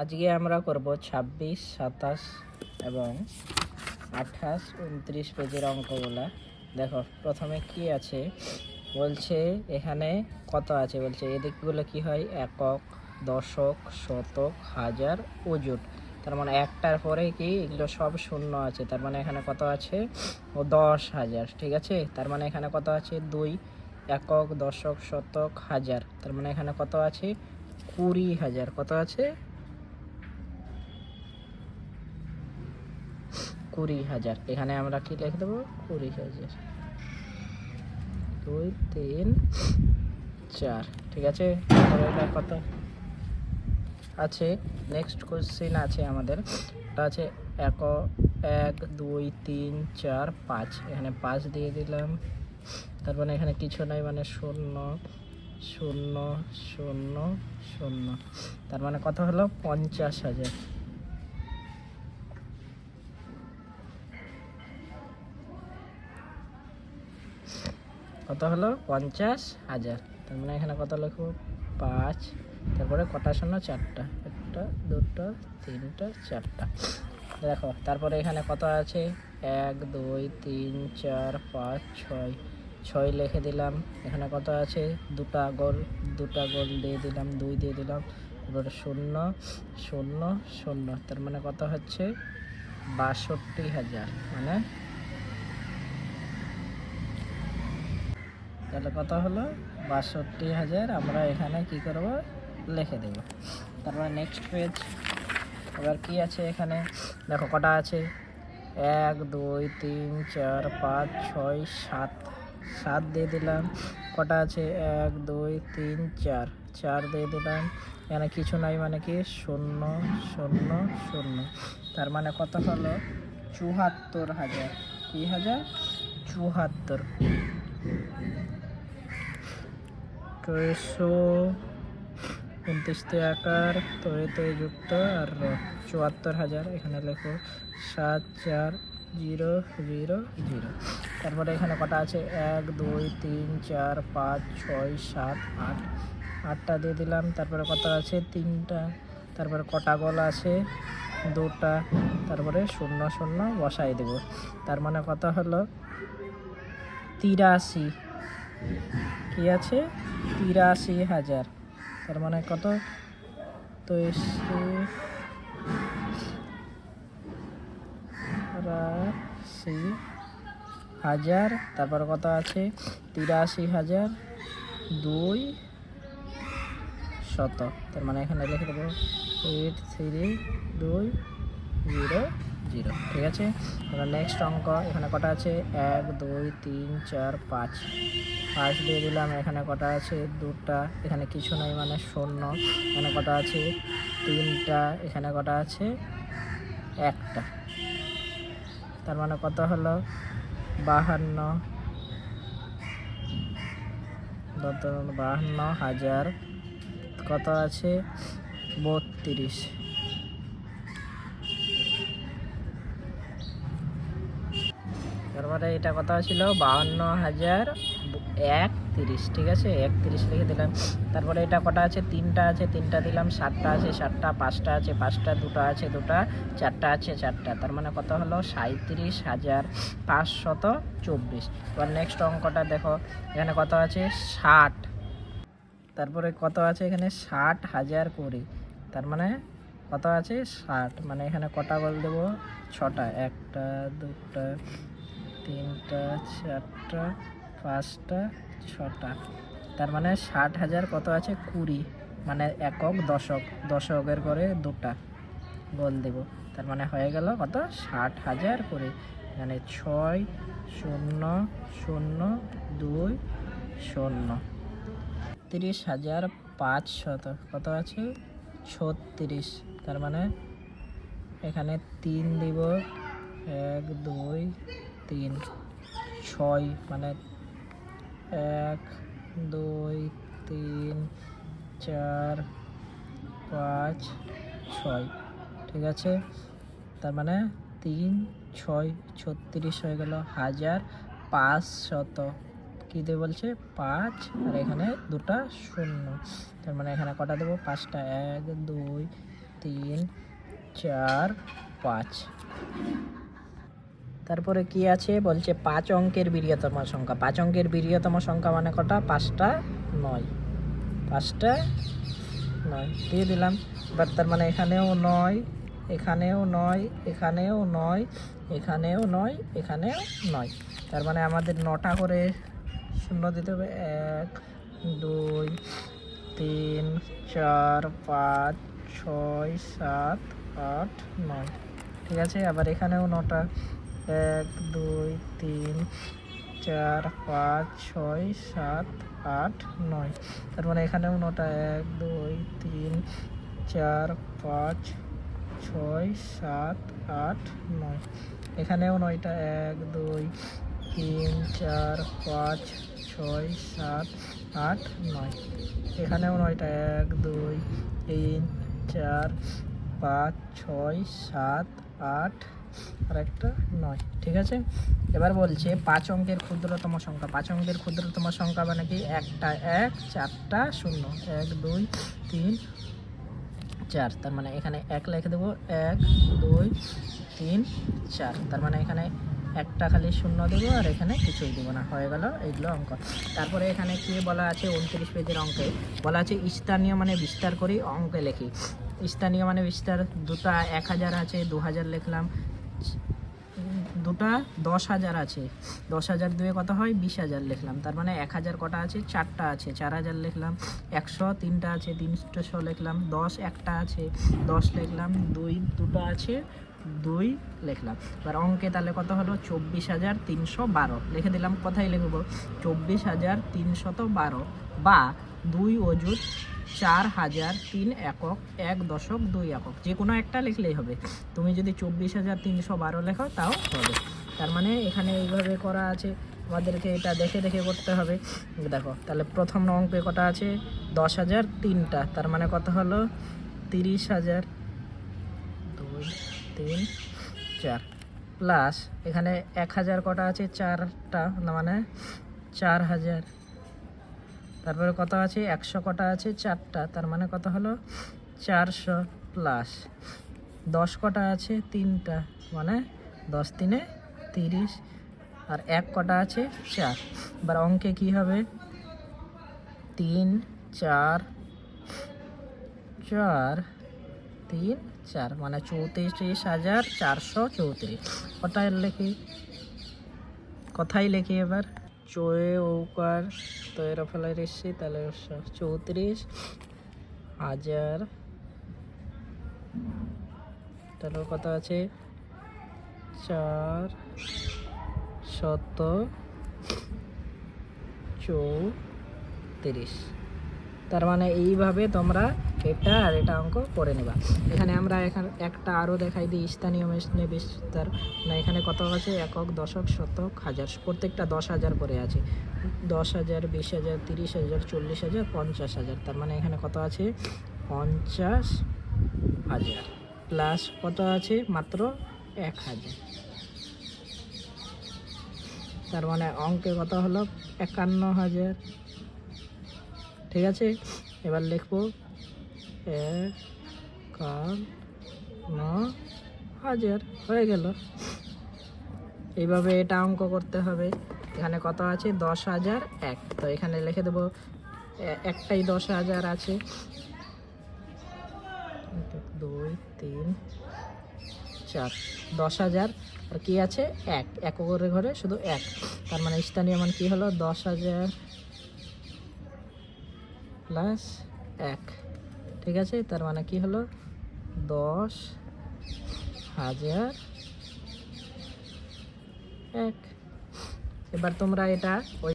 আজকে আমরা করব ছাব্বিশ, সাতাশ এবং আঠাশ, উনত্রিশ পেজের অঙ্কগুলা। দেখো, প্রথমে কি আছে? বলছে এখানে কত আছে? বলছে এদিকগুলো কি হয়? একক, দশক, শতক, হাজার ওজন তার মানে একটার পরে কি এগুলো সব শূন্য আছে? তার মানে এখানে কত আছে? ও দশ হাজার, ঠিক আছে? তার মানে এখানে কত আছে? দুই, একক, দশক, শতক, হাজার। তার মানে এখানে কত আছে? কুড়ি হাজার। কত আছে? কুড়ি হাজার। এখানে আমরা কি লিখে দেবো? কুড়ি হাজার। দুই, তিন, চার। ঠিক আছে? কত? আছে। নেক্সট কোশ্চেন আছে আমাদের। ওটা আছে এক এক, দুই, তিন, চার, পাঁচ। এখানে পাঁচ দিয়ে দিলাম। তারপরে এখানে কিছু নাই মানে শূন্য শূন্য শূন্য শূন্য। তার মানে কত হলো? পঞ্চাশ হাজার। কত হলো? পঞ্চাশ হাজার। তার মানে এখানে কত লিখব? পাঁচ। তারপরে কটা শূন্য? চারটা। একটা, দুটো, তিনটা, চারটা। দেখো, তারপরে এখানে কত আছে? এক, দুই, তিন, চার, পাঁচ, ছয়। ছয় লিখে দিলাম। এখানে কত আছে? দুটা গোল দুটা গোল দিয়ে দিলাম, দুই দিয়ে দিলাম। তারপরে শূন্য শূন্য শূন্য। তার মানে কত হচ্ছে? বাষট্টি হাজার। মানে তাহলে কত হলো? বাষট্টি হাজার। আমরা এখানে কি করব? লিখে দেব। তারপরে নেক্সট পেজ এবার কি আছে এখানে? দেখো কটা আছে? এক, দুই, তিন, চার, পাঁচ, ছয়, সাত। সাত দিয়ে দিলাম। কটা আছে? এক, দুই, তিন, চার। চার দিয়ে দিলাম। এখানে কিছু নাই মানে কি? শূন্য শূন্য শূন্য। তার মানে কত হলো? চুহাত্তর হাজার। কি হাজার? চুয়াত্তর ছয়শো উনত্রিশ আকার তরিতে যুক্ত, আর চুয়াত্তর হাজার, এখানে লেখো, সাত চার জিরো জিরো জিরো। তারপরে এখানে কটা আছে? এক, দুই, তিন, চার, পাঁচ, ছয়, সাত, আট। আটটা দিয়ে দিলাম, তারপরে কত আছে? তিনটা। তারপরে কটা গল আছে? দুটা। তারপরে শূন্য শূন্য বসাই দেব। তার মানে কত হলো? তিরাশি। কি আছে? তিরাশি হাজার। তার মানে কত? তিরাশি হাজার, তারপর কত আছে? তিরাশি হাজার দুই শত তার মানে এখানে লিখে দেবো। এইট থ্রি দুই জিরো জিরো। ঠিক আছে? এবার নেক্সট অঙ্ক, এখানে কটা আছে? এক, দুই, তিন, চার, পাঁচ। পাঁচ দিয়ে দিলাম, এখানে কটা আছে? দুটা। এখানে কিছু নাই মানে শূন্য। এখানে কটা আছে? তিনটা। এখানে কটা আছে? একটা। তার মানে কত হলো? বাহান্ন। বাহান্ন হাজার। কত আছে? বত্রিশ। তারপরে এটা কথা ছিল বাহান্ন হাজার এক তিরিশ ঠিক আছে? এক তিরিশ লিখে দিলাম। তারপরে এটা কটা আছে? তিনটা আছে, তিনটা দিলাম, সাতটা আছে, সাতটা, পাঁচটা আছে, পাঁচটা, দুটো আছে, দুটা, চারটা আছে, চারটা। তার মানে কত হলো? সাঁত্রিশ হাজার পাঁচশত চব্বিশ। এবার নেক্সট অঙ্কটা দেখো। এখানে কত আছে? ষাট। তারপরে কত আছে এখানে? ষাট হাজার কুড়ি। তার মানে কত আছে? ষাট। মানে এখানে কটা গোল দেবো? ছটা। একটা, দুটা তিনটা, চারটা, পাঁচটা, ছটা। তার মানে ষাট হাজার কত আছে? কুড়ি। মানে একক দশক। দশকের করে দুটা গোল দেব। তার মানে হয়ে গেল কত? ষাট হাজার কুড়ি। মানে ছয়, শূন্য শূন্য, দুই, শূন্য। তিরিশ হাজার পাঁচশত। কত আছে? ছত্রিশ। তার মানে এখানে তিন দিব। এক, দুই তিন, ছয় মানে এক, দুই, তিন, চার, পাঁচ, ছয়, ঠিক আছে? তার মানে তিন, ছয়, ছত্রিশ হয়ে গেল হাজার পাঁচশত। কী দিয়ে বলছে? পাঁচ, আর এখানে দুটা শূন্য। তার মানে এখানে কটা দেবো? পাঁচটা। এক, দুই, তিন, চার, পাঁচ। তারপরে কি আছে? বলছে পাঁচ অঙ্কের বীর্যতম সংখ্যা। পাঁচ অঙ্কের বীর্যতম সংখ্যা মানে কটা? পাঁচটা নয়। পাঁচটা নয়। দিয়ে দিলাম। এবার তার মানে এখানেও নয় এখানেও নয় এখানেও নয় এখানেও নয় এখানেও নয়। তার মানে আমাদের নটা করে শূন্য দিতে হবে। এক, দুই, তিন, চার, পাঁচ, ছয়, সাত, আট, নয়। ঠিক আছে? আবার এখানেও নটা। এক, দুই, তিন, চার, পাঁচ, ছয়, সাত, আট, নয়। তার মানে এখানেও নটা, এক, দুই, তিন, চার, পাঁচ, ছয়, সাত, আট, নয়। এখানেও নয়টা, এক, দুই, তিন, চার, পাঁচ, ছয়, সাত, আট, নয়। এখানেও নয়টা, এক, দুই, তিন, চার, পাঁচ, ছয়, সাত, আট আর একটা নয়, ঠিক আছে? এবার বলছে পাঁচ অঙ্কের ক্ষুদ্রতম সংখ্যা। পাঁচ অঙ্কের ক্ষুদ্রতম সংখ্যা মানে কি? একটা, এক, চারটা, শূন্য। এক, দুই, তিন, চার। তার মানে এখানে এক লিখে দেবো। এক, দুই, তিন, চার। তার মানে এখানে একটা খালি শূন্য দেবো আর এখানে কিছুই দেবো না। হয়ে গেল এইগুলো অঙ্ক। তারপরে এখানে কি বলা আছে? উনত্রিশ পেজের অঙ্কে। বলা আছে স্থানীয় মানে বিস্তার করি, অঙ্কে লিখি। স্থানীয় মানে বিস্তার, দুটা এক হাজার আছে, দু হাজার লিখলাম। দুটা দশ হাজার আছে। দশ হাজার দুয়ে কত হয়? বিশ হাজার লিখলাম। তার মানে এক হাজার কটা আছে? চারটা আছে। চার হাজার লিখলাম। একশো তিনটা আছে। তিনশো লিখলাম। দশ একটা আছে। দশ লিখলাম। দুই দুটো আছে। দুই লিখলাম। এবার অঙ্কে তাহলে কত হলো? চব্বিশ হাজার তিনশো বারো। লিখে দিলাম, কোথায় লিখব? চব্বিশ হাজার তিনশত বারো। বা দুই অজুত চার হাজার তিন একক, এক দশক দুই একক। যে কোনো একটা লিখলেই হবে। তুমি যদি চব্বিশ হাজার তিনশো বারো লেখো, তাও হবে। তার মানে এখানে এইভাবে করা আছে। আমাদেরকে এটা দেখে দেখে করতে হবে। দেখো, তাহলে প্রথম অঙ্কে কটা আছে? দশ হাজার তিনটা। তার মানে কত হলো? তিরিশ হাজার দুই, তিন, চার। প্লাস এখানে এক হাজার কটা আছে? চারটা। মানে চার হাজার তারপরে কত আছে? একশো কটা আছে, চারটা। তার মানে কত হলো? চারশো প্লাস দশ কটা আছে? তিনটা। মানে দশ তিনে তিরিশ। আর এক কটা আছে? চার। এবার অঙ্কে কি হবে? তিন, চার চার, তিন, চার। মানে চৌত্রিশ হাজার চারশো চৌত্রিশ। কোথায় লেখি? কথাই লেখি এবার। চয়ে ঔকার তো এরা ফেলাই রেসছি তাহলে চৌত্রিশ, হাজার। তাহলে কত আছে চার, শত, চৌত্রিশ। তার মানে এইভাবে তোমরা এটা আর এটা অঙ্ক করে নেবা। এখানে আমরা এখানে একটা আরও দেখাই দিই, স্থানীয় মেশিনে বিস্তার। না, এখানে কত আছে? একক, দশক, শতক, হাজার। প্রত্যেকটা দশ হাজার করে আছে। দশ হাজার, বিশ হাজার, তিরিশ হাজার, চল্লিশ হাজার, পঞ্চাশ হাজার। তার মানে এখানে কত আছে? পঞ্চাশ হাজার। প্লাস কত আছে? মাত্র এক হাজার। তার মানে অঙ্কে কত হলো? একান্ন হাজার। ঠিক আছে? এবার লিখব। একান্ন হাজার। হয়ে গেল। এইভাবে এটা অঙ্ক করতে হবে। এখানে কত আছে? দশ হাজার এক। তো এখানে লিখে দেবো একটাই দশ হাজার আছে। দুই, তিন, চার। দশ হাজার। আর কী আছে? এক। এক করে ঘরে শুধু এক। তার মানে স্থানীয় মান কী হলো? দশ হাজার প্লাস এক। ঠিক আছে? তার মানে কি হলো? দশ হাজার এক। এবার তোমরা এটা